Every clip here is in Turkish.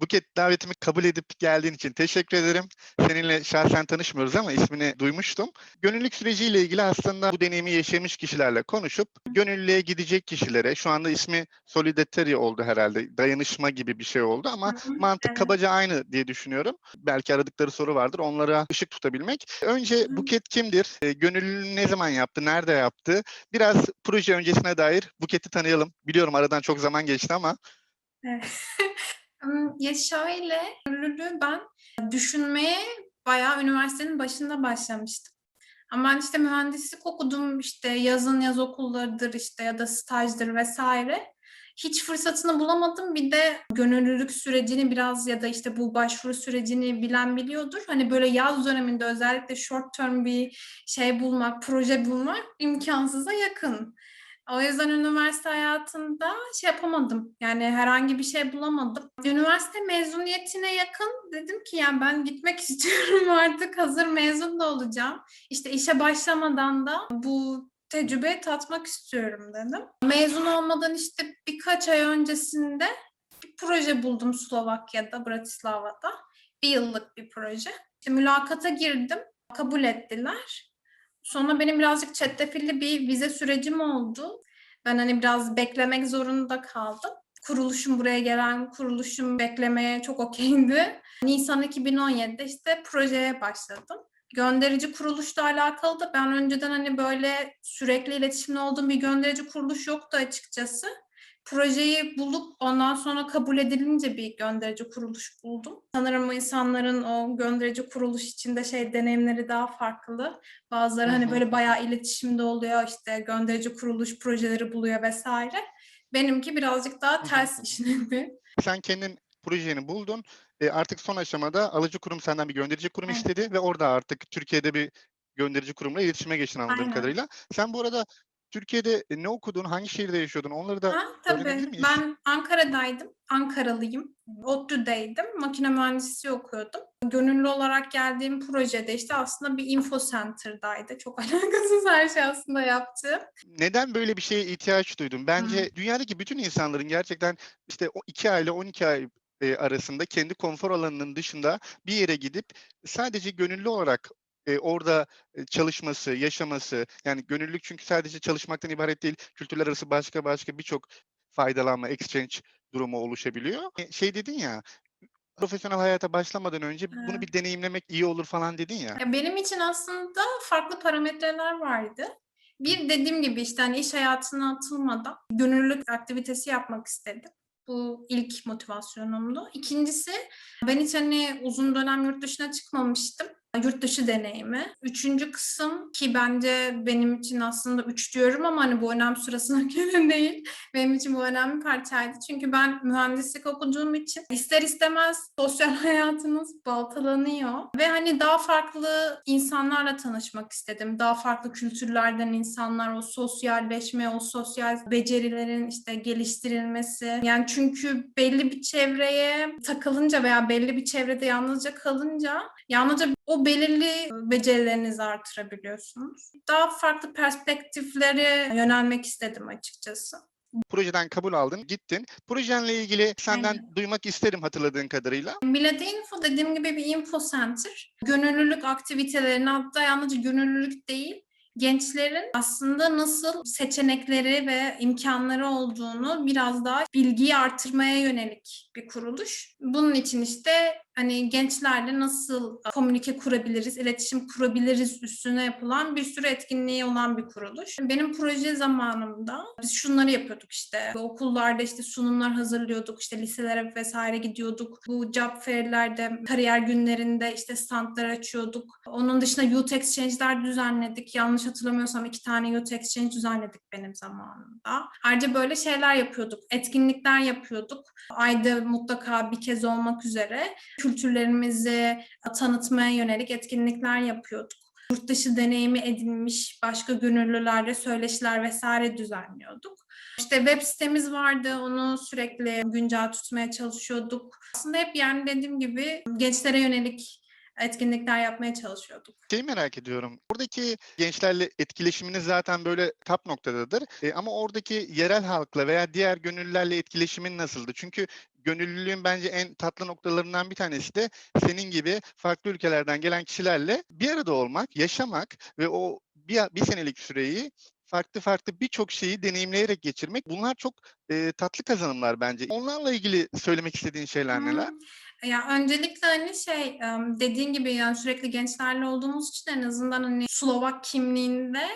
Buket davetimi kabul edip geldiğin için teşekkür ederim. Seninle şahsen tanışmıyoruz ama ismini duymuştum. Gönüllülük süreciyle ilgili aslında bu deneyimi yaşamış kişilerle konuşup gönüllülüğe gidecek kişilere şu anda ismi Solidarity oldu herhalde. Dayanışma gibi bir şey oldu ama Hı hı, mantık evet. kabaca aynı diye düşünüyorum. Belki aradıkları soru vardır. Onlara ışık tutabilmek. Önce Hı. Buket kimdir? E, Gönüllülüğünü ne zaman yaptı? Nerede yaptı? Biraz proje öncesine dair Buket'i tanıyalım. Biliyorum aradan çok zaman geçti ama Evet. Ya, şöyle, gönüllülüğü ben düşünmeye bayağı üniversitenin başında başlamıştım. Ama ben, işte, mühendislik okudum, işte, yazın yaz okullarıdır, işte, ya da stajdır vs. Hiç fırsatını bulamadım. Bir de gönüllülük sürecini biraz ya da, işte, bu başvuru sürecini bilen biliyordur. Hani, böyle yaz döneminde özellikle short term bir şey bulmak, proje bulmak imkânsıza yakın. O yüzden üniversite hayatında şey yapamadım, yani herhangi bir şey bulamadım. Üniversite mezuniyetine yakın dedim ki ya ben gitmek istiyorum artık hazır mezun da olacağım. İşte işe başlamadan da bu tecrübeyi tatmak istiyorum dedim. Mezun olmadan işte birkaç ay öncesinde bir proje buldum Slovakya'da, Bratislava'da. Bir yıllık bir proje. İşte mülakata girdim, kabul ettiler. Sonra benim birazcık çetrefilli bir vize sürecim oldu. Ben, hani, biraz beklemek zorunda kaldım. Kuruluşum, buraya gelen kuruluşum beklemeye çok okay'di. Nisan 2017'de, işte, projeye başladım. Gönderici kuruluşla alakalı da ben önceden, hani, böyle sürekli iletişimde olduğum bir gönderici kuruluş yoktu açıkçası. Projeyi bulup ondan sonra kabul edilince bir gönderici kuruluş buldum. Sanırım insanların o gönderici kuruluş içinde şey deneyimleri daha farklı. Bazıları, hani, böyle bayağı iletişimde oluyor, işte, gönderici kuruluş projeleri buluyor vs. Benimki birazcık daha ters işledi. Sen kendin projeni buldun. Eee, artık son aşamada alıcı kurum senden bir gönderici kurum Evet. istedi ve orada artık Türkiye'de bir gönderici kurumla iletişime geçtin anladığım Aynen. kadarıyla. Sen bu arada Türkiye'de, eee, ne okudun? Hangi şehirde yaşıyordun? Onları da Ha, öğrenebilir tabii. miyiz? Ben Ankara'daydım. Ankaralıyım. ODTÜ'deydim. Makine mühendisliği okuyordum. Gönüllü olarak geldiğim projede, işte, aslında bir info center'daydı. Çok alakasız her şey aslında yaptığım. Neden böyle bir şeye ihtiyaç duydun? Bence Hıı. dünyadaki bütün insanların gerçekten, işte, o 2 ay ile 12 ay, eee, arasında kendi konfor alanının dışında bir yere gidip sadece gönüllü olarak, eee, orada, çalışması, yaşaması, yani gönüllülük çünkü sadece çalışmaktan ibaret değil, kültürler arası başka başka birçok faydalanma, exchange durumu oluşabiliyor. Eee, şey dedin ya, profesyonel hayata başlamadan önce bunu Evet. bir deneyimlemek iyi olur falan dedin ya. Ya, benim için aslında farklı parametreler vardı. Bir, dediğim gibi, işte, hani, iş hayatına atılmadan gönüllülük aktivitesi yapmak istedim. Bu ilk motivasyonumdu. 2'ncisi ben hiç, hani, uzun dönem yurt dışına çıkmamıştım. Yurt dışı deneyimi. 3'üncü kısım ki bence benim için aslında 3 diyorum ama, hani, bu önem sırasına göre değil. Benim için bu önemli parçaydı. Çünkü ben mühendislik okuduğum için ister istemez sosyal hayatımız baltalanıyor ve, hani, daha farklı insanlarla tanışmak istedim. Daha farklı kültürlerden insanlar, o sosyalleşme, o sosyal becerilerin, işte, geliştirilmesi. Yani, çünkü belli bir çevreye takılınca veya belli bir çevrede yalnızca kalınca yalnızca o belirli becerilerinizi artırabiliyorsunuz. Daha farklı perspektiflere yönelmek istedim açıkçası. Projeden kabul aldın, gittin. Projenle ilgili senden Aynen. duymak isterim hatırladığın kadarıyla. Millet Info dediğim gibi bir info center. Gönüllülük aktivitelerini hatta yalnızca gönüllülük değil, gençlerin aslında nasıl seçenekleri ve imkânları olduğunu biraz daha bilgiyi artırmaya yönelik bir kuruluş. Bunun için, işte, hani, gençlerle nasıl komünike kurabiliriz, iletişim kurabiliriz üstüne yapılan bir sürü etkinliği olan bir kuruluş. Benim proje zamanımda biz şunları yapıyorduk, işte, okullarda, işte, sunumlar hazırlıyorduk, işte, liselere vs. gidiyorduk. Bu job fair'lerde, kariyer günlerinde, işte, standlar açıyorduk. Onun dışında youth exchange'ler düzenledik. Yanlış hatırlamıyorsam 2 tane youth exchange düzenledik benim zamanımda. Ayrıca böyle şeyler yapıyorduk, etkinlikler yapıyorduk. Ayda mutlaka bir kez olmak üzere kültürlerimizi tanıtmaya yönelik etkinlikler yapıyorduk. Yurt dışı deneyimi edinmiş başka gönüllülerle söyleşiler vs. düzenliyorduk. İşte, web sitemiz vardı, onu sürekli güncel tutmaya çalışıyorduk. Aslında hep, yani, dediğim gibi gençlere yönelik etkinlikler yapmaya çalışıyorduk. Şeyi merak ediyorum. Buradaki gençlerle etkileşiminiz zaten böyle top noktadadır. E, ama oradaki yerel halkla veya diğer gönüllülerle etkileşimin nasıldı? Çünkü gönüllülüğün bence en tatlı noktalarından bir tanesi de senin gibi farklı ülkelerden gelen kişilerle bir arada olmak, yaşamak ve o bir, bir senelik süreyi farklı farklı birçok şeyi deneyimleyerek geçirmek. Bunlar çok e, tatlı kazanımlar bence. Onlarla ilgili söylemek istediğin şeyler neler? Hmm, Ya öncelikle hani şey dediğin gibi yani sürekli gençlerle olduğumuz için en azından hani Slovak kimliğinde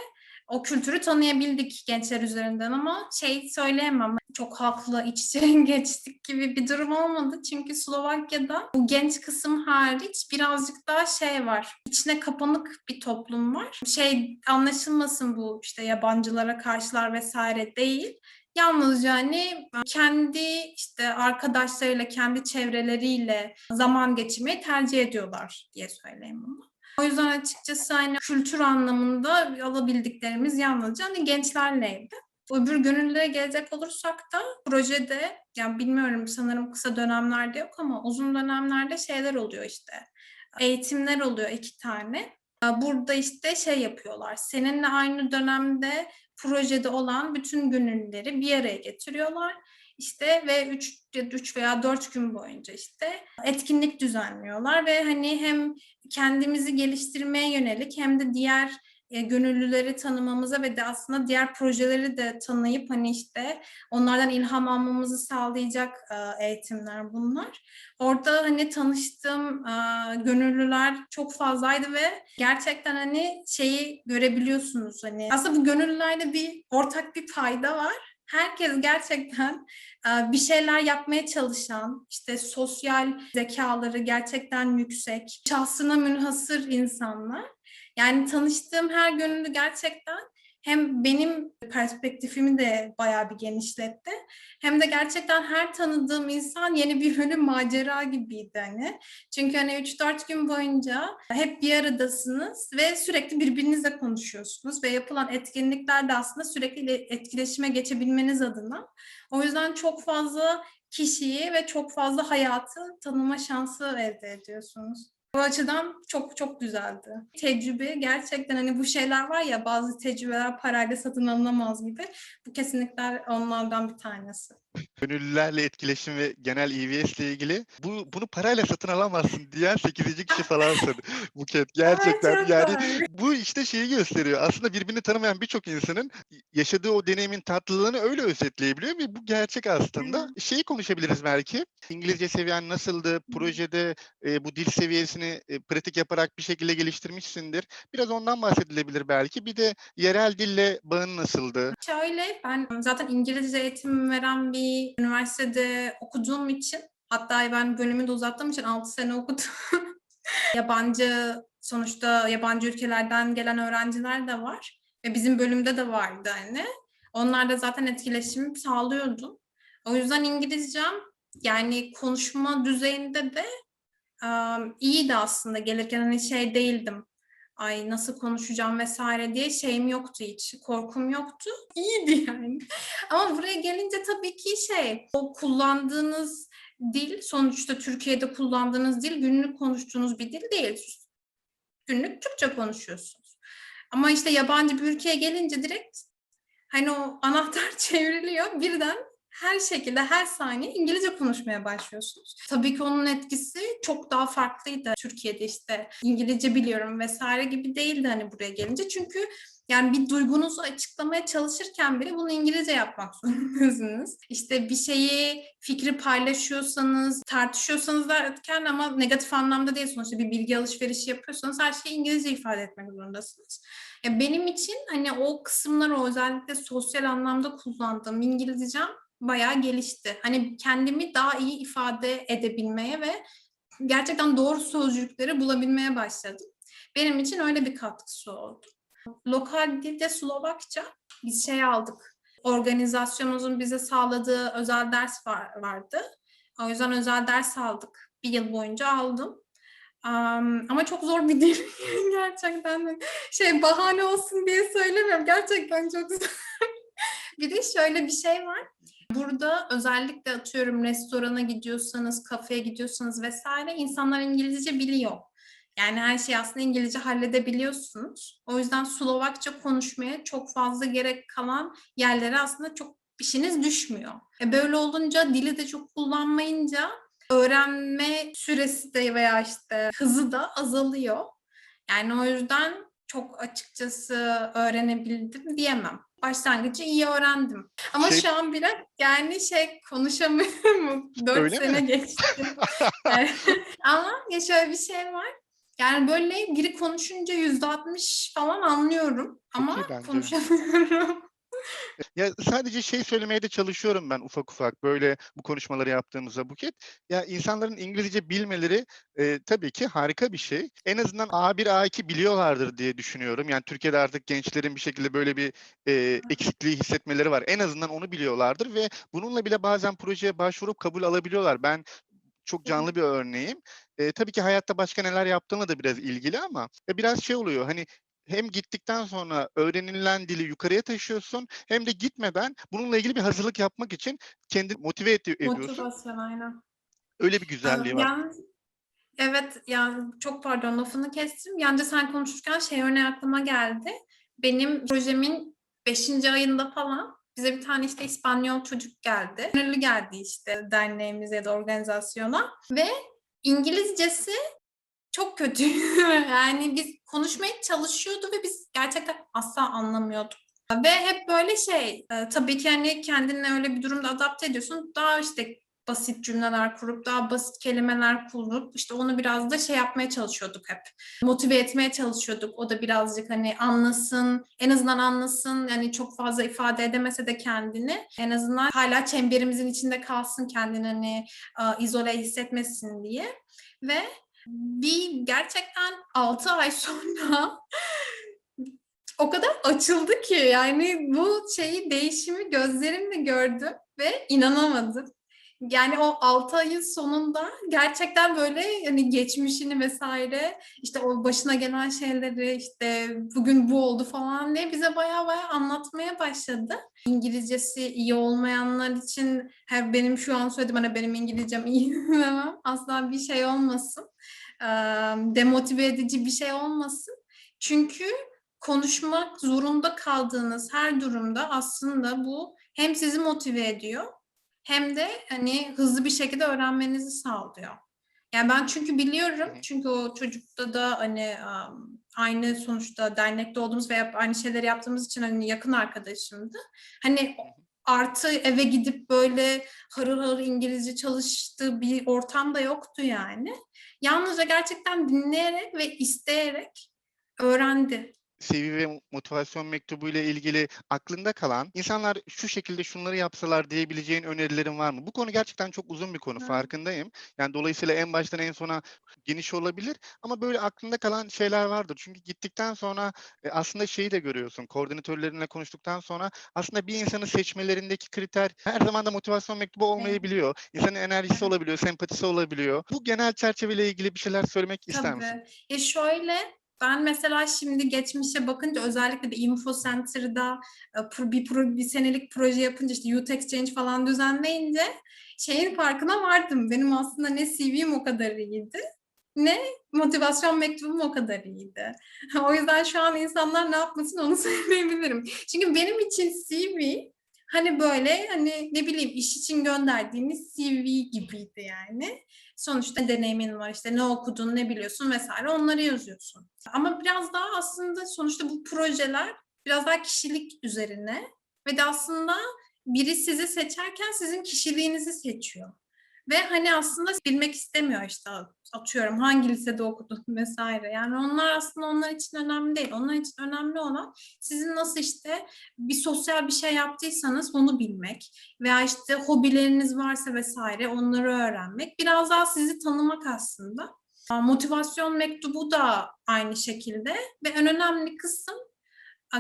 o kültürü tanıyabildik gençler üzerinden ama şey söyleyemem çok halkla iç içe geçtik gibi bir durum olmadı. Çünkü Slovakya'da bu genç kısım hariç birazcık daha şey var. İçine kapanık bir toplum var. Şey anlaşılmasın bu işte yabancılara karşılar vesaire değil. Yalnızca hani kendi işte arkadaşlarıyla, kendi çevreleriyle zaman geçirmeyi tercih ediyorlar diye söyleyeyim bunu. O yüzden açıkçası hani kültür anlamında alabildiklerimiz yalnızca hani gençlerleydi. Öbür gönüllülere gelecek olursak da projede yani bilmiyorum sanırım kısa dönemlerde yok ama uzun dönemlerde şeyler oluyor işte. Eğitimler oluyor iki tane. Burada işte şey yapıyorlar. Seninle aynı dönemde projede olan bütün gönüllüleri bir araya getiriyorlar. İşte ve 3 3 veya 4 gün boyunca işte etkinlik düzenliyorlar ve hani hem kendimizi geliştirmeye yönelik hem de diğer gönüllüleri tanımamıza ve de aslında diğer projeleri de tanıyıp hani işte onlardan ilham almamızı sağlayacak e, eğitimler bunlar. Orada hani tanıştığım e, gönüllüler çok fazlaydı ve gerçekten hani şeyi görebiliyorsunuz hani aslında bu gönüllülerde bir ortak bir payda var. Herkes gerçekten bir şeyler yapmaya çalışan, işte sosyal zekaları gerçekten yüksek, şahsına münhasır insanlar. Yani tanıştığım her gönüllü gerçekten hem benim perspektifimi de bayağı bir genişletti. Hem de gerçekten her tanıdığım insan yeni bir ölüm macera gibiydi hani. Çünkü hani 3-4 gün boyunca hep bir aradasınız ve sürekli birbirinizle konuşuyorsunuz ve yapılan etkinliklerde aslında sürekli etkileşime geçebilmeniz adına. O yüzden çok fazla kişiyi ve çok fazla hayatı tanıma şansı elde ediyorsunuz. Bu açıdan çok çok güzeldi. Tecrübe gerçekten hani bu şeyler var ya bazı tecrübeler parayla satın alınamaz gibi. Bu kesinlikle onlardan bir tanesi. Gönüllülerle etkileşim ve genel EVS ile ilgili bu bunu parayla satın alamazsın diyen 8. kişi falansın Buket. Gerçekten yani bu işte şeyi gösteriyor. Aslında birbirini tanımayan birçok insanın yaşadığı o deneyimin tatlılığını öyle özetleyebiliyor ve bu gerçek aslında. Şeyi konuşabiliriz belki. İngilizce seviyen nasıldı? Projede e, bu dil seviyesini e, pratik yaparak bir şekilde geliştirmişsindir. Biraz ondan bahsedilebilir belki. Bir de yerel dille bağın nasıldı? Şöyle ben zaten İngilizce eğitim veren bir üniversitede okuduğum için hatta ben bölümü de uzattığım için 6 sene okudum. yabancı sonuçta yabancı ülkelerden gelen öğrenciler de var ve bizim bölümde de vardı hani. Onlar da zaten etkileşim sağlıyordu. O yüzden İngilizcem yani konuşma düzeyinde de um, iyiydi aslında gelirken hani şey değildim ay nasıl konuşacağım vesaire diye şeyim yoktu hiç. Korkum yoktu. İyiydi yani. Ama buraya gelince tabii ki şey o kullandığınız dil sonuçta Türkiye'de kullandığınız dil günlük konuştuğunuz bir dil değil. Günlük Türkçe konuşuyorsunuz. Ama işte yabancı bir ülkeye gelince direkt hani o anahtar çevriliyor birden her şekilde her saniye İngilizce konuşmaya başlıyorsunuz. Tabii ki onun etkisi çok daha farklıydı. Türkiye'de işte İngilizce biliyorum vesaire gibi değildi hani buraya gelince. Çünkü yani bir duygunuzu açıklamaya çalışırken bile bunu İngilizce yapmak zorundasınız. İşte bir şeyi, fikri paylaşıyorsanız, tartışıyorsanız derken ama negatif anlamda değil sonuçta bir bilgi alışverişi yapıyorsanız her şeyi İngilizce ifade etmek zorundasınız. Ya benim için hani o kısımları özellikle sosyal anlamda kullandığım İngilizcem bayağı gelişti. Hani kendimi daha iyi ifade edebilmeye ve gerçekten doğru sözcükleri bulabilmeye başladım. Benim için öyle bir katkısı oldu. Lokal dilde Slovakça biz şey aldık. Organizasyonumuzun bize sağladığı özel ders var, vardı. O yüzden özel ders aldık. Bir yıl boyunca aldım. Um, ama çok zor bir dil gerçekten. Şey bahane olsun diye söylemiyorum. Gerçekten çok zor. bir de şöyle bir şey var. Burada özellikle atıyorum restorana gidiyorsanız, kafeye gidiyorsanız vesaire insanlar İngilizce biliyor. Yani her şeyi aslında İngilizce halledebiliyorsunuz. O yüzden Slovakça konuşmaya çok fazla gerek kalan yerlere aslında çok işiniz düşmüyor. E böyle olunca dili de çok kullanmayınca öğrenme süresi de veya işte hızı da azalıyor. Yani o yüzden çok açıkçası öğrenebildim diyemem. Başlangıcı iyi öğrendim. Ama Şey- şu an biraz yani şey konuşamıyorum. Dört Öyle sene mi? geçti. Ama ya şöyle bir şey var. Yani böyle biri konuşunca yüzde altmış falan anlıyorum. Ama konuşamıyorum. Ya sadece şey söylemeye de çalışıyorum ben ufak ufak böyle bu konuşmaları yaptığımızda Buket. Ya insanların İngilizce bilmeleri e, tabii ki harika bir şey. En azından A1 A2 biliyorlardır diye düşünüyorum. Yani Türkiye'de artık gençlerin bir şekilde böyle bir e, eksikliği hissetmeleri var. En azından onu biliyorlardır ve bununla bile bazen projeye başvurup kabul alabiliyorlar. Ben çok canlı bir örneğim. E, tabii ki hayatta başka neler yaptığına da biraz ilgili ama e, biraz şey oluyor hani hem gittikten sonra öğrenilen dili yukarıya taşıyorsun hem de gitmeden bununla ilgili bir hazırlık yapmak için kendini motive ed- ediyorsun. Motivasyon aynen. Öyle bir güzelliği var. Yalnız, evet yani çok pardon lafını kestim. Yalnız sen konuşurken şey örneği aklıma geldi. Benim projemin 5. ayında falan bize bir tane işte İspanyol çocuk geldi. Gönüllü geldi işte derneğimize ya da organizasyona. Ve İngilizcesi çok kötü. yani biz konuşmaya çalışıyordu ve biz gerçekten asla anlamıyorduk. Ve hep böyle şey, e, tabii ki hani kendini öyle bir durumda adapte ediyorsun. Daha işte basit cümleler kurup, daha basit kelimeler kurup işte onu biraz da şey yapmaya çalışıyorduk hep. Motive etmeye çalışıyorduk. O da birazcık hani anlasın, en azından anlasın. Yani çok fazla ifade edemese de kendini. En azından hala çemberimizin içinde kalsın kendini hani e, izole hissetmesin diye. Ve bir gerçekten 6 ay sonra o kadar açıldı ki yani bu şeyi değişimi gözlerimle gördüm ve inanamadım. Yani o 6 ayın sonunda gerçekten böyle hani geçmişini vesaire işte o başına gelen şeyleri işte bugün bu oldu falan diye bize baya baya anlatmaya başladı. İngilizcesi iyi olmayanlar için her benim şu an söylediğim hani benim İngilizcem iyi demem asla bir şey olmasın. Demotive edici bir şey olmasın. Çünkü konuşmak zorunda kaldığınız her durumda aslında bu hem sizi motive ediyor hem de hani hızlı bir şekilde öğrenmenizi sağlıyor. Yani ben çünkü biliyorum çünkü o çocukta da hani um, aynı sonuçta dernekte olduğumuz veya aynı şeyleri yaptığımız için hani yakın arkadaşımdı. Hani artı eve gidip böyle harıl harıl İngilizce çalıştığı bir ortam da yoktu yani. Yalnızca gerçekten dinleyerek ve isteyerek öğrendi. CV ve motivasyon mektubu ile ilgili aklında kalan insanlar şu şekilde şunları yapsalar diyebileceğin önerilerin var mı? Bu konu gerçekten çok uzun bir konu Hı. farkındayım. Yani dolayısıyla en baştan en sona geniş olabilir ama böyle aklında kalan şeyler vardır. Çünkü gittikten sonra e, aslında şeyi de görüyorsun. Koordinatörlerinle konuştuktan sonra aslında bir insanı seçmelerindeki kriter her zaman da motivasyon mektubu olmayabiliyor. İnsanın enerjisi olabiliyor, sempatisi olabiliyor. Bu genel çerçeveyle ilgili bir şeyler söylemek ister misin? Tabii. Ya şöyle ben mesela şimdi geçmişe bakınca özellikle de Info Center'da e, bir, pro- bir senelik proje yapınca işte Youth Exchange falan düzenleyince şeyin farkına vardım. Benim aslında ne CV'm o kadar iyiydi ne motivasyon mektubum o kadar iyiydi. O yüzden şu an insanlar ne yapmasın onu söyleyebilirim. Çünkü benim için CV hani böyle hani ne bileyim iş için gönderdiğimiz CV gibiydi yani. Sonuçta deneyimin var işte ne okudun ne biliyorsun vesaire onları yazıyorsun. Ama biraz daha aslında sonuçta bu projeler biraz daha kişilik üzerine ve de aslında biri sizi seçerken sizin kişiliğinizi seçiyor. Ve hani aslında bilmek istemiyor işte atıyorum hangi lisede okudun vesaire. Yani onlar aslında onlar için önemli değil. Onlar için önemli olan sizin nasıl işte bir sosyal bir şey yaptıysanız onu bilmek veya işte hobileriniz varsa vesaire onları öğrenmek. Biraz daha sizi tanımak aslında. Motivasyon mektubu da aynı şekilde ve en önemli kısım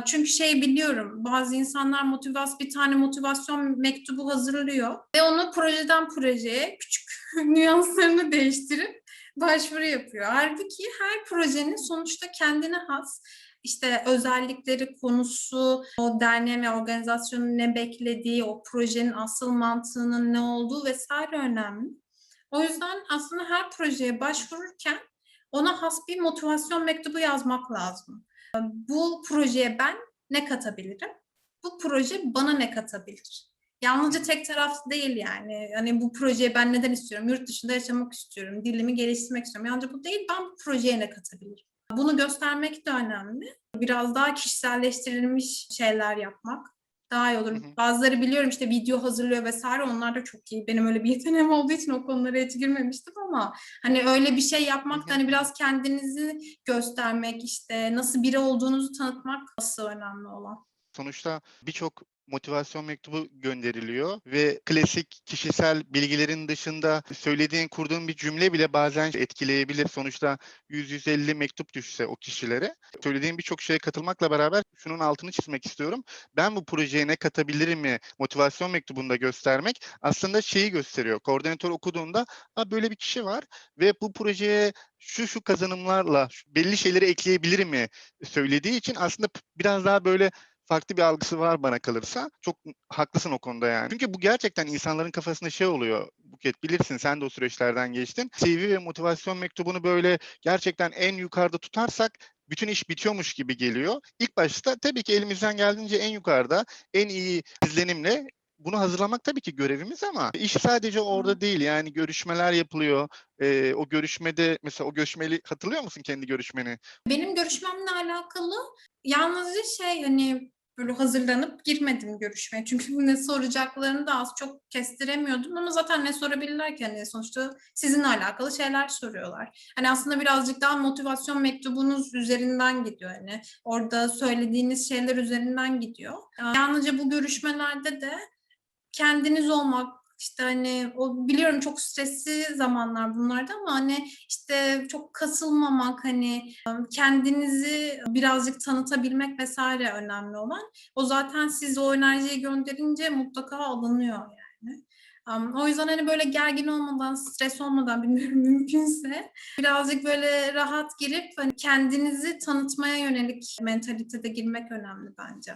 çünkü şey biliyorum bazı insanlar motivasyon bir tane motivasyon mektubu hazırlıyor ve onu projeden projeye küçük nüanslarını değiştirip başvuru yapıyor. Halbuki her projenin sonuçta kendine has işte özellikleri, konusu, o derneğin ve organizasyonun ne beklediği, o projenin asıl mantığının ne olduğu vesaire önemli. O yüzden aslında her projeye başvururken ona has bir motivasyon mektubu yazmak lazım. Bu projeye ben ne katabilirim? Bu proje bana ne katabilir? Yalnızca tek taraflı değil yani. Hani bu projeyi ben neden istiyorum? Yurt dışında yaşamak istiyorum. Dilimi geliştirmek istiyorum. Yalnızca bu değil. Ben bu projeye ne katabilirim? Bunu göstermek de önemli. Biraz daha kişiselleştirilmiş şeyler yapmak daha iyi olur. Hı hı. Bazıları biliyorum işte video hazırlıyor vesaire. Onlar da çok iyi. Benim öyle bir yeteneğim olduğu için o konulara hiç girmemiştim ama hani öyle bir şey yapmak da hani biraz kendinizi göstermek işte nasıl biri olduğunuzu tanıtmak asıl önemli olan. Sonuçta birçok motivasyon mektubu gönderiliyor ve klasik kişisel bilgilerin dışında söylediğin, kurduğun bir cümle bile bazen etkileyebilir. Sonuçta 100-150 mektup düşse o kişilere. Söylediğin birçok şeye katılmakla beraber şunun altını çizmek istiyorum. Ben bu projeye ne katabilirim mi motivasyon mektubunda göstermek aslında şeyi gösteriyor. Koordinatör okuduğunda ha böyle bir kişi var ve bu projeye şu şu kazanımlarla belli şeyleri ekleyebilir mi söylediği için aslında biraz daha böyle farklı bir algısı var bana kalırsa. Çok haklısın o konuda yani. Çünkü bu gerçekten insanların kafasında şey oluyor. Buket bilirsin sen de o süreçlerden geçtin. CV ve motivasyon mektubunu böyle gerçekten en yukarıda tutarsak bütün iş bitiyormuş gibi geliyor. İlk başta tabii ki elimizden geldiğince en yukarıda, en iyi izlenimle bunu hazırlamak tabii ki görevimiz ama iş sadece orada değil. Yani görüşmeler yapılıyor. Ee, o görüşmede mesela o görüşmeli hatırlıyor musun kendi görüşmeni? Benim görüşmemle alakalı yalnızca şey hani böyle hazırlanıp girmedim görüşmeye. Çünkü ne soracaklarını da az çok kestiremiyordum ama zaten ne sorabilirler ki hani sonuçta sizinle alakalı şeyler soruyorlar. Hani aslında birazcık daha motivasyon mektubunuz üzerinden gidiyor hani orada söylediğiniz şeyler üzerinden gidiyor. Yalnızca bu görüşmelerde de kendiniz olmak işte hani o biliyorum çok stresli zamanlar bunlarda ama hani işte çok kasılmamak hani kendinizi birazcık tanıtabilmek vesaire önemli olan. O zaten siz o enerjiyi gönderince mutlaka alınıyor yani. O yüzden hani böyle gergin olmadan, stres olmadan bilmiyorum mümkünse birazcık böyle rahat girip hani kendinizi tanıtmaya yönelik mentalitede girmek önemli bence.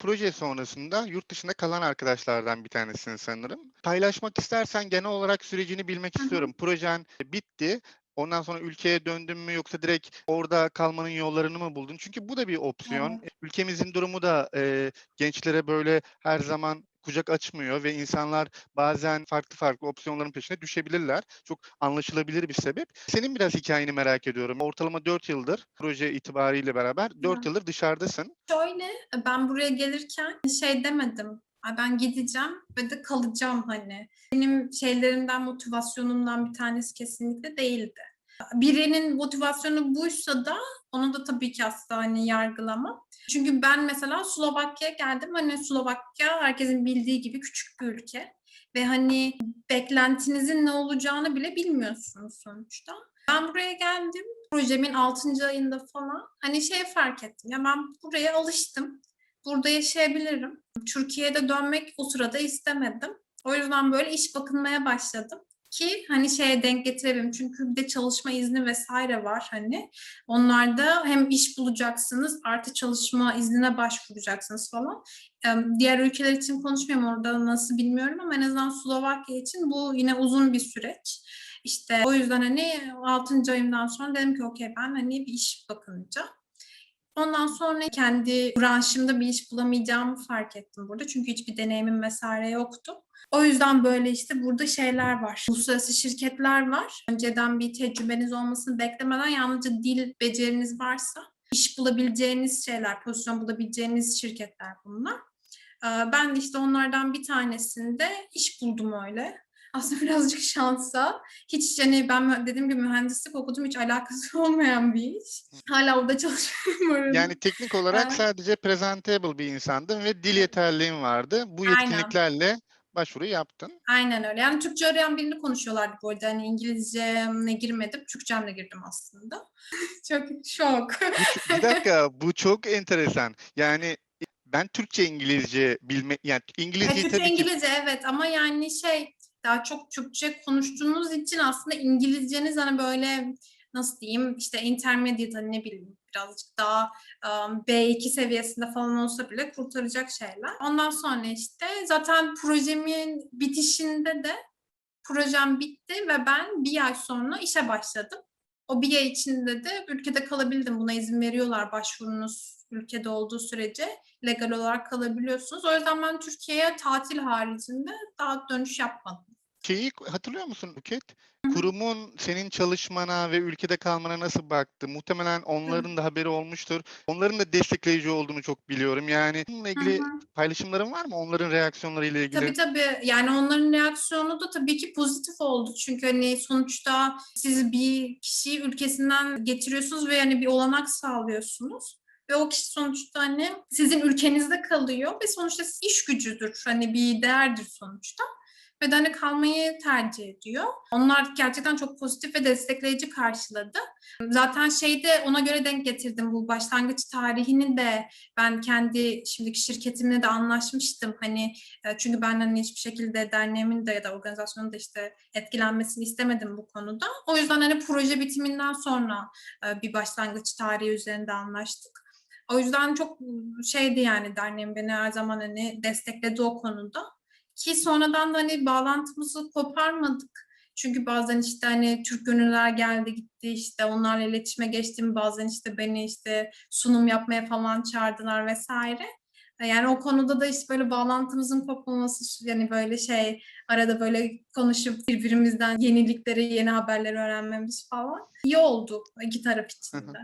Proje sonrasında yurt dışında kalan arkadaşlardan bir tanesin sanırım. Paylaşmak istersen genel olarak sürecini bilmek istiyorum. Projen bitti. Ondan sonra ülkeye döndün mü yoksa direkt orada kalmanın yollarını mı buldun? Çünkü bu da bir opsiyon. Evet. Ülkemizin durumu da e, gençlere böyle her zaman kucak açmıyor ve insanlar bazen farklı farklı opsiyonların peşine düşebilirler. Çok anlaşılabilir bir sebep. Senin biraz hikayeni merak ediyorum. Ortalama 4 yıldır proje itibariyle beraber 4 Evet. yıldır dışarıdasın. Şöyle ben buraya gelirken şey demedim. Ben gideceğim ve de kalacağım hani. Benim şeylerimden, motivasyonumdan bir tanesi kesinlikle değildi. Birinin motivasyonu buysa da onu da tabii ki asla hani yargılamam. Çünkü ben mesela Slovakya'ya geldim. Hani Slovakya herkesin bildiği gibi küçük bir ülke. Ve hani beklentinizin ne olacağını bile bilmiyorsunuz sonuçta. Ben buraya geldim. Projemin 6. ayında falan. Hani şey fark ettim. Ya ben buraya alıştım. Burada yaşayabilirim. Türkiye'de dönmek o sırada istemedim. O yüzden böyle iş bakınmaya başladım ki hani şeye denk getirebilirim. Çünkü bir de çalışma izni vesaire var hani. Onlarda hem iş bulacaksınız artı çalışma iznine başvuracaksınız falan. Diğer ülkeler için konuşmuyorum orada nasıl bilmiyorum ama en azından Slovakya için bu yine uzun bir süreç. İşte o yüzden hani 6. ayımdan sonra dedim ki okey ben hani bir iş bakınacağım. Ondan sonra kendi branşımda bir iş bulamayacağımı fark ettim burada. Çünkü hiçbir deneyimim vesaire yoktu. O yüzden böyle işte burada şeyler var. Uluslararası şirketler var. Önceden bir tecrübeniz olmasını beklemeden yalnızca dil beceriniz varsa iş bulabileceğiniz şeyler, pozisyon bulabileceğiniz şirketler bunlar. Ee, Ben işte onlardan bir tanesinde iş buldum öyle. Aslında birazcık şansa. Hiç yani ben dediğim gibi mühendislik okudum hiç alakası olmayan bir iş. Hala orada çalışıyorum. Yani teknik olarak Evet. sadece presentable bir insandın ve dil yeterliğin vardı. Bu Aynen. yetkinliklerle başvuru yaptın. Aynen öyle. Yani Türkçe arayan birini konuşuyorlardı bu arada. Hani İngilizcemle girmedim. Türkçemle girdim aslında. Çok şok. Ç- bir dakika bu çok enteresan. Yani ben Türkçe İngilizce bilme yani Ya İngilizceyi Türkçe tabii ki İngilizce evet ama yani şey daha çok Türkçe konuştuğunuz için aslında İngilizceniz hani böyle nasıl diyeyim işte intermediate hani ne bileyim birazcık daha um, B2 seviyesinde falan olsa bile kurtaracak şeyler. Ondan sonra işte zaten projemin bitişinde de projem bitti ve ben bir ay sonra işe başladım. O bir ay içinde de ülkede kalabildim. Buna izin veriyorlar başvurunuz ülkede olduğu sürece legal olarak kalabiliyorsunuz. O yüzden ben Türkiye'ye tatil haricinde daha dönüş yapmadım. Şeyi hatırlıyor musun Buket? Kurumun senin çalışmana ve ülkede kalmana nasıl baktı? Muhtemelen onların da haberi olmuştur. Onların da destekleyici olduğunu çok biliyorum. Yani bununla ilgili hı. paylaşımların var mı? Onların reaksiyonlarıyla ilgili. Tabii tabii. Yani onların reaksiyonu da tabii ki pozitif oldu. Çünkü hani sonuçta siz bir kişiyi ülkesinden getiriyorsunuz ve hani bir olanak sağlıyorsunuz. Ve o kişi sonuçta hani sizin ülkenizde kalıyor ve sonuçta iş gücüdür. Hani bir değerdir sonuçta. Ve de kalmayı tercih ediyor. Onlar gerçekten çok pozitif ve destekleyici karşıladı. Zaten şeyde ona göre denk getirdim bu başlangıç tarihini de ben kendi şimdiki şirketimle de anlaşmıştım. Hani e, çünkü ben hani hiçbir şekilde derneğimin de ya da organizasyonun da işte etkilenmesini istemedim bu konuda. O yüzden hani proje bitiminden sonra e, bir başlangıç tarihi üzerinde anlaştık. O yüzden çok şeydi yani derneğim beni her zaman hani destekledi o konuda. Ki sonradan da hani bağlantımızı koparmadık. Çünkü bazen işte hani Türk gönüllüler geldi gitti işte onlarla iletişime geçtim. Bazen işte beni işte sunum yapmaya falan çağırdılar vesaire. Yani o konuda da işte böyle bağlantımızın kopmaması yani böyle şey arada böyle konuşup birbirimizden yenilikleri, yeni haberleri öğrenmemiz falan iyi oldu iki taraf için de.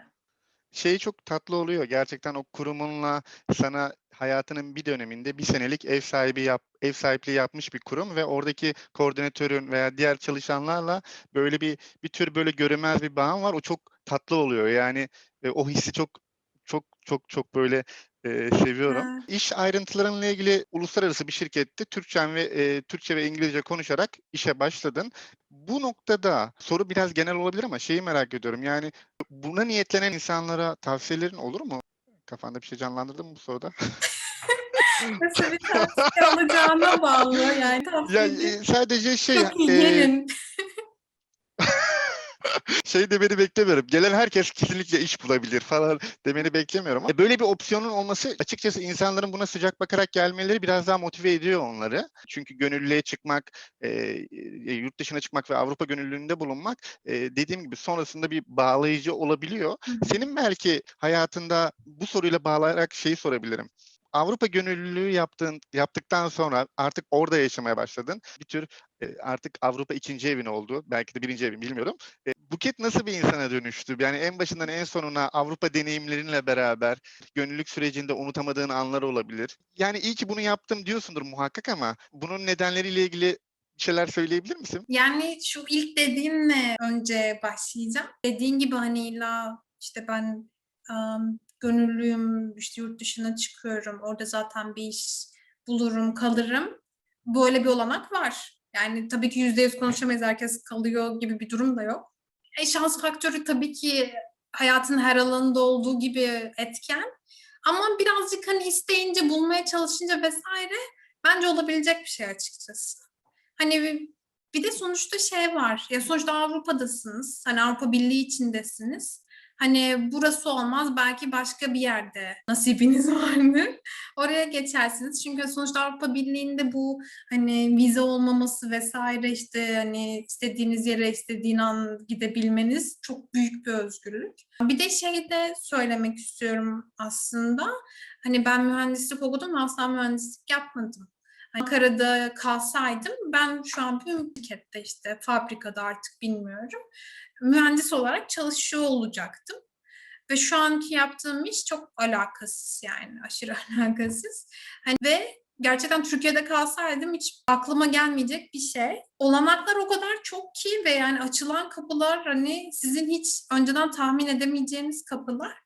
Şey çok tatlı oluyor. Gerçekten o kurumunla sana hayatının bir döneminde bir senelik ev sahibi yap, ev sahipliği yapmış bir kurum ve oradaki koordinatörün veya diğer çalışanlarla böyle bir bir tür böyle görünmez bir bağın var. O çok tatlı oluyor. Yani e, o hissi çok çok çok çok böyle e, seviyorum. Evet. İş ayrıntılarınla ilgili uluslararası bir şirkette Türkçe ve e, Türkçe ve İngilizce konuşarak işe başladın. Bu noktada soru biraz genel olabilir ama şeyi merak ediyorum. Yani buna niyetlenen insanlara tavsiyelerin olur mu? Kafanda bir şey canlandırdın mı bu soruda? Nasıl bir tavsiye alacağına bağlı yani Ya tavsiye e, sadece şey çok iyi e, gelin. şey demeni beklemiyorum. Gelen herkes kesinlikle iş bulabilir falan demeni beklemiyorum. Ama böyle bir opsiyonun olması açıkçası insanların buna sıcak bakarak gelmeleri biraz daha motive ediyor onları. Çünkü gönüllüye çıkmak, e, e, yurt dışına çıkmak ve Avrupa gönüllülüğünde bulunmak e, dediğim gibi sonrasında bir bağlayıcı olabiliyor. Senin belki hayatında bu soruyla bağlayarak şeyi sorabilirim. Avrupa gönüllülüğü yaptığın yaptıktan sonra artık orada yaşamaya başladın. Bir tür e, artık Avrupa ikinci evin oldu. Belki de birinci evin bilmiyorum. Buket nasıl bir insana dönüştü? Yani en başından en sonuna Avrupa deneyimlerinle beraber gönüllülük sürecinde unutamadığın anlar olabilir. Yani iyi ki bunu yaptım diyorsundur muhakkak ama bunun nedenleriyle ilgili şeyler söyleyebilir misin? Yani şu ilk dediğinle önce başlayacağım. Dediğin gibi hani illa işte ben um, gönüllüyüm, işte yurt dışına çıkıyorum, orada zaten bir iş bulurum, kalırım. Böyle bir olanak var. Yani tabii ki yüzde yüz konuşamayız, herkes kalıyor gibi bir durum da yok. E, şans faktörü tabii ki hayatın her alanında olduğu gibi etken. Ama birazcık hani isteyince, bulmaya çalışınca vesaire bence olabilecek bir şey açıkçası. Hani bir, bir de sonuçta şey var. Ya sonuçta Avrupa'dasınız. Hani Avrupa Birliği içindesiniz. Hani burası olmaz belki başka bir yerde nasibiniz vardır. Oraya geçersiniz. Çünkü sonuçta Avrupa Birliği'nde bu hani vize olmaması vesaire işte hani istediğiniz yere istediğin an gidebilmeniz çok büyük bir özgürlük. Bir de şey de söylemek istiyorum aslında. Hani ben mühendislik okudum asla mühendislik yapmadım. Ankara'da kalsaydım ben şu an bir şirkette işte fabrikada artık bilmiyorum mühendis olarak çalışıyor olacaktım. Ve şu anki yaptığım iş çok alakasız yani aşırı alakasız. Hani ve gerçekten Türkiye'de kalsaydım hiç aklıma gelmeyecek bir şey. Olanaklar o kadar çok ki ve yani açılan kapılar hani sizin hiç önceden tahmin edemeyeceğiniz kapılar.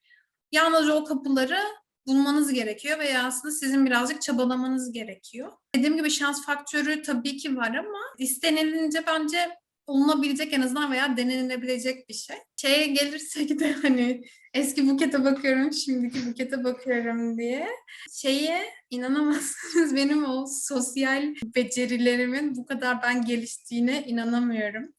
Yalnızca o kapıları bulmanız gerekiyor ve aslında sizin birazcık çabalamanız gerekiyor. Dediğim gibi şans faktörü tabii ki var ama istenilince bence olunabilecek en azından veya denenilebilecek bir şey. Şeye gelirsek de hani eski bukete bakıyorum, şimdiki bukete bakıyorum diye. Şeye inanamazsınız benim o sosyal becerilerimin bu kadar ben geliştiğine inanamıyorum.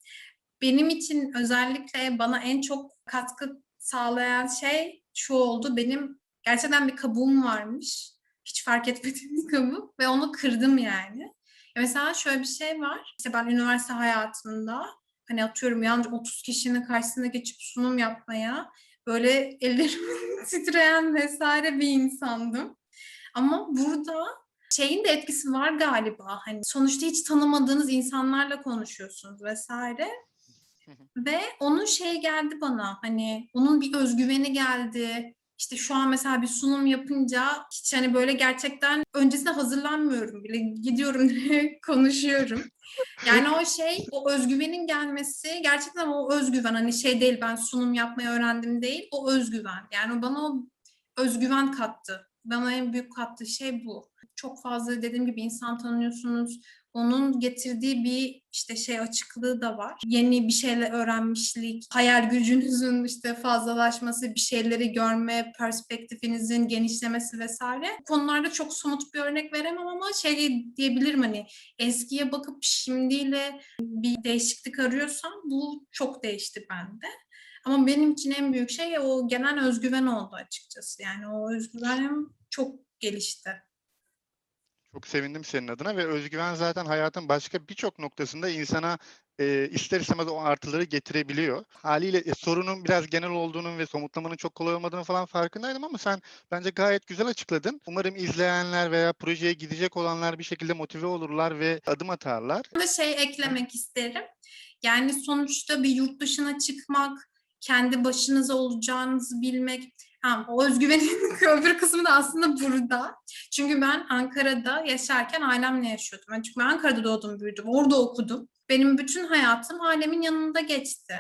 Benim için özellikle bana en çok katkı sağlayan şey şu oldu. Benim gerçekten bir kabuğum varmış. Hiç fark etmediğim bir kabuk ve onu kırdım yani. Mesela şöyle bir şey var. İşte ben üniversite hayatımda hani atıyorum yalnızca 30 kişinin karşısına geçip sunum yapmaya böyle ellerim titreyen vesaire bir insandım. Ama burada şeyin de etkisi var galiba. Hani sonuçta hiç tanımadığınız insanlarla konuşuyorsunuz vesaire. Ve onun şey geldi bana hani onun bir özgüveni geldi. İşte şu an mesela bir sunum yapınca hiç hani böyle gerçekten öncesinde hazırlanmıyorum bile. Gidiyorum konuşuyorum. Yani o şey, o özgüvenin gelmesi gerçekten o özgüven hani şey değil ben sunum yapmayı öğrendim değil. O özgüven. Yani bana o özgüven kattı. Bana en büyük kattığı şey bu. Çok fazla dediğim gibi insan tanıyorsunuz. Onun getirdiği bir işte şey açıklığı da var. Yeni bir şeyler öğrenmişlik, hayal gücünüzün işte fazlalaşması, bir şeyleri görme, perspektifinizin genişlemesi vesaire. Bu konularda çok somut bir örnek veremem ama şey diyebilirim hani eskiye bakıp şimdiyle bir değişiklik arıyorsam bu çok değişti bende. Ama benim için en büyük şey o genel özgüven oldu açıkçası. Yani o özgüvenim çok gelişti. Çok sevindim senin adına ve özgüven zaten hayatın başka birçok noktasında insana e, ister istemez o artıları getirebiliyor. Haliyle e, sorunun biraz genel olduğunun ve somutlamanın çok kolay olmadığını falan farkındaydım ama sen bence gayet güzel açıkladın. Umarım izleyenler veya projeye gidecek olanlar bir şekilde motive olurlar ve adım atarlar. Bir de şey eklemek isterim. Yani sonuçta bir yurt dışına çıkmak, kendi başınıza olacağınızı bilmek, ha, o özgüvenin öbür kısmı da aslında burada. Çünkü ben Ankara'da yaşarken ailemle yaşıyordum. Yani çünkü ben Ankara'da doğdum, büyüdüm, orada okudum. Benim bütün hayatım ailemin yanında geçti.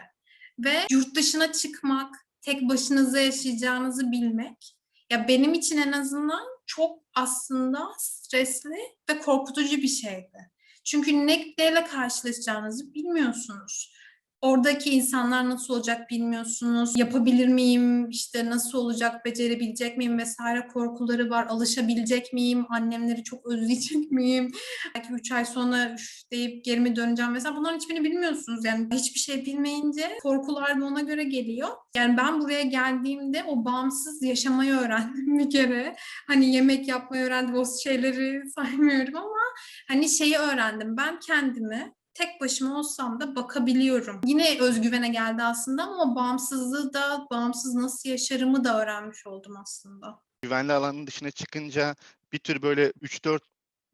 Ve yurt dışına çıkmak, tek başınıza yaşayacağınızı bilmek, ya benim için en azından çok aslında stresli ve korkutucu bir şeydi. Çünkü ne neyle karşılaşacağınızı bilmiyorsunuz. Oradaki insanlar nasıl olacak bilmiyorsunuz. Yapabilir miyim? İşte nasıl olacak? Becerebilecek miyim? Vesaire korkuları var. Alışabilecek miyim? Annemleri çok özleyecek miyim? Belki üç ay sonra üf deyip geri mi döneceğim? Mesela bunların hiçbirini bilmiyorsunuz. Yani hiçbir şey bilmeyince korkular da ona göre geliyor. Yani ben buraya geldiğimde o bağımsız yaşamayı öğrendim bir kere. Hani yemek yapmayı öğrendim. O şeyleri saymıyorum ama hani şeyi öğrendim. Ben kendimi tek başıma olsam da bakabiliyorum. Yine özgüvene geldi aslında ama bağımsızlığı da, bağımsız nasıl yaşarımı da öğrenmiş oldum aslında. Güvenli alanın dışına çıkınca bir tür böyle 3-4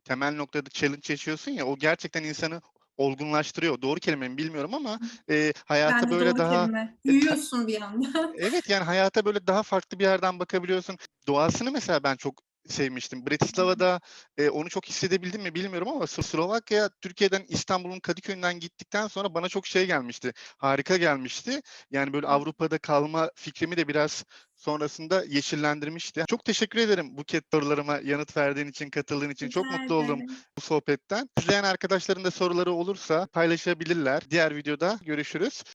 temel noktada challenge yaşıyorsun ya o gerçekten insanı olgunlaştırıyor. Doğru kelime mi bilmiyorum ama e, hayata Bence böyle doğru daha kelime. Büyüyorsun bir anda. Evet yani hayata böyle daha farklı bir yerden bakabiliyorsun. Doğasını mesela ben çok sevmiştim. Bratislava'da e, onu çok hissedebildim mi bilmiyorum ama Slo- Slovakya Türkiye'den İstanbul'un Kadıköy'ünden gittikten sonra bana çok şey gelmişti. Harika gelmişti. Yani böyle. Avrupa'da kalma fikrimi de biraz sonrasında yeşillendirmişti. Çok teşekkür ederim Buket sorularıma yanıt verdiğin için, katıldığın için. Çok mutlu oldum bu sohbetten. İzleyen arkadaşların da soruları olursa paylaşabilirler. Diğer videoda görüşürüz.